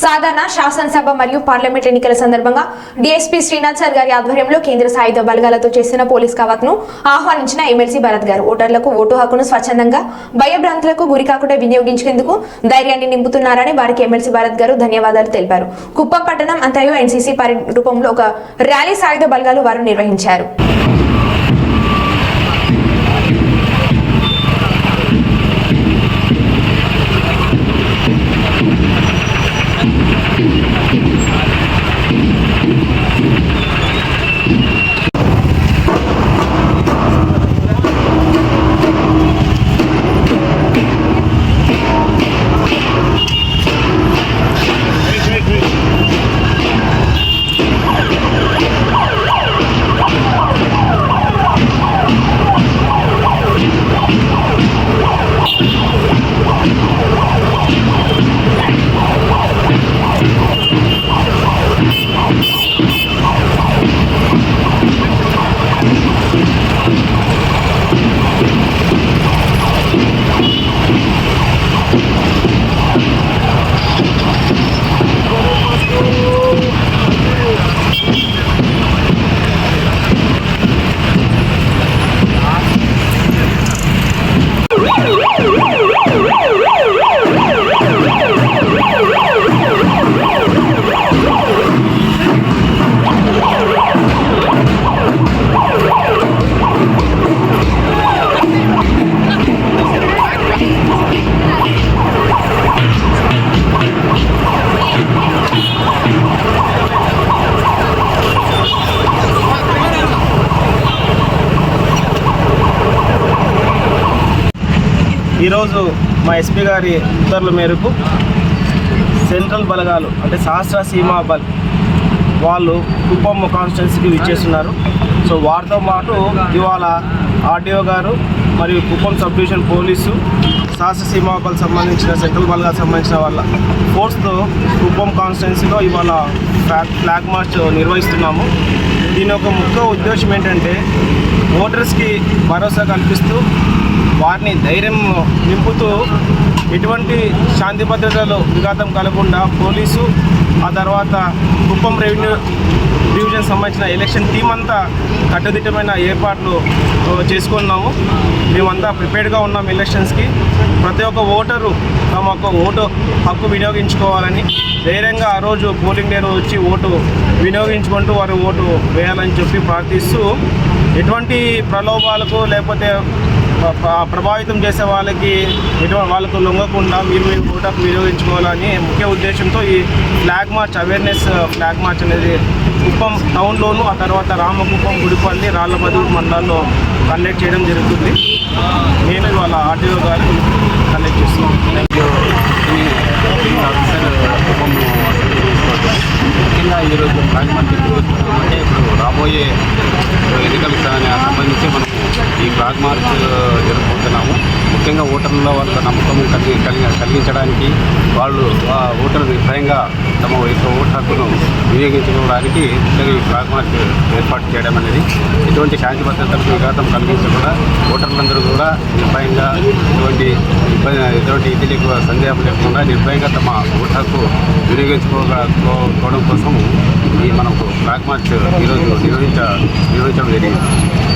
సాధారణ శాసనసభ మరియు పార్లమెంట్ ఎన్నికల సందర్భంగా డిఎస్పీ శ్రీనాథ్ సార్ గారి ఆధ్వర్యంలో కేంద్ర సాయుధ బలగాలతో చేసిన పోలీస్ కవాక్ను ఆహ్వానించిన ఎమ్మెల్సీ భరత్ గారు. ఓటర్లకు ఓటు హక్కును స్వచ్ఛందంగా భయభ్రాంతులకు గురి కాకుండా వినియోగించేందుకు ధైర్యాన్ని నింపుతున్నారని వారికి ఎమ్మెల్సీ భరత్ గారు ధన్యవాదాలు తెలిపారు. కుప్పం పట్టణం అంతయు ఎన్సీసీ పరి రూపంలో ఒక ర్యాలీ సాయుధ బలగాలు వారు నిర్వహించారు. ఈరోజు మా ఎస్పీ గారి ఉత్తర్వుల మేరకు సెంట్రల్ బలగాలు అంటే సహస్ర సీమా బల్ వాళ్ళు కుప్పం కాన్స్టిట్యున్సీకి విచ్చేస్తున్నారు. సో వారితో పాటు ఇవాళ ఆర్డీఓ గారు మరియు Kuppam sub division police Sashastra Seema Bal సంబంధించిన సెంట్రల్ బలగాలకు సంబంధించిన వాళ్ళ ఫోర్స్తో కుప్పం కాన్స్టిట్యున్సీలో ఇవాళ ఫ్లాగ్ ఫ్లాగ్ మార్చ్ నిర్వహిస్తున్నాము. దీని యొక్క ముఖ్య ఉద్దేశం ఏంటంటే ఓటర్స్కి భరోసా కల్పిస్తూ వారిని ధైర్యం నింపుతూ ఎటువంటి శాంతి భద్రతలో విఘాతం కలగకుండా పోలీసు ఆ తర్వాత కుప్పం రెవెన్యూ డివిజన్ సంబంధించిన ఎలక్షన్ టీం అంతా కట్టుదిట్టమైన ఏర్పాట్లు చేసుకున్నాము. మేమంతా ప్రిపేర్డ్గా ఉన్నాం ఎలక్షన్స్కి. ప్రతి ఒక్క ఓటరు తమ యొక్క ఓటు హక్కు వినియోగించుకోవాలని ధైర్యంగా ఆ రోజు పోలింగ్ డే రోజు వచ్చి ఓటు వినియోగించుకుంటూ వారు ఓటు వేయాలని చెప్పి ప్రార్థిస్తూ ఎటువంటి ప్రలోభాలకు లేకపోతే ప్రభావితం చేసే వాళ్ళకి ఎటువంటి వాళ్ళకు లొంగకుండా మీరు మీరు ఓటాకు వినియోగించుకోవాలని ముఖ్య ఉద్దేశంతో ఈ flag march awareness flag march అనేది కుప్పం టౌన్లోను ఆ తర్వాత రామకుప్పం గుడిపల్లి రాళ్ళమధుడు మండలాల్లో కండక్ట్ చేయడం జరుగుతుంది. నేను ఇవాళ ఆర్టీఓ గారు కండక్ట్ చేస్తున్నాను. థ్యాంక్ యూ ముఖ్యంగా ఈరోజు రాజమండ్రి అంటే ఇప్పుడు రాబోయే ఎన్నికలకు సంబంధించి మనం ఈ ఫ్లాగ్ మార్చ్ జరుపుకుంటున్నాము. ముఖ్యంగా ఓటర్ల వాళ్ళ నమ్మకం కలిగి కలిగి కలిగించడానికి వాళ్ళు ఆ ఓటర్ నిర్భయంగా తమ యొక్క ఓటు హక్కును వినియోగించుకోవడానికి ముఖ్యంగా ఈ మార్చ్ ఏర్పాటు చేయడం అనేది ఎటువంటి శాంతి భద్రతలకు విఘాతం కలిగించకుండా ఓటర్లందరూ కూడా నిర్భయంగా ఎటువంటి ఇబ్బంది ఎటువంటి ఇది లేకుండా సందేహం లేకుండా నిర్భయంగా తమ ఓటర్కు వినియోగించుకోవడం కోసం ఈ మనకు ఫ్లాగ్ మార్చ్ ఈరోజు నిర్వహించ నిర్వహించడం జరిగింది.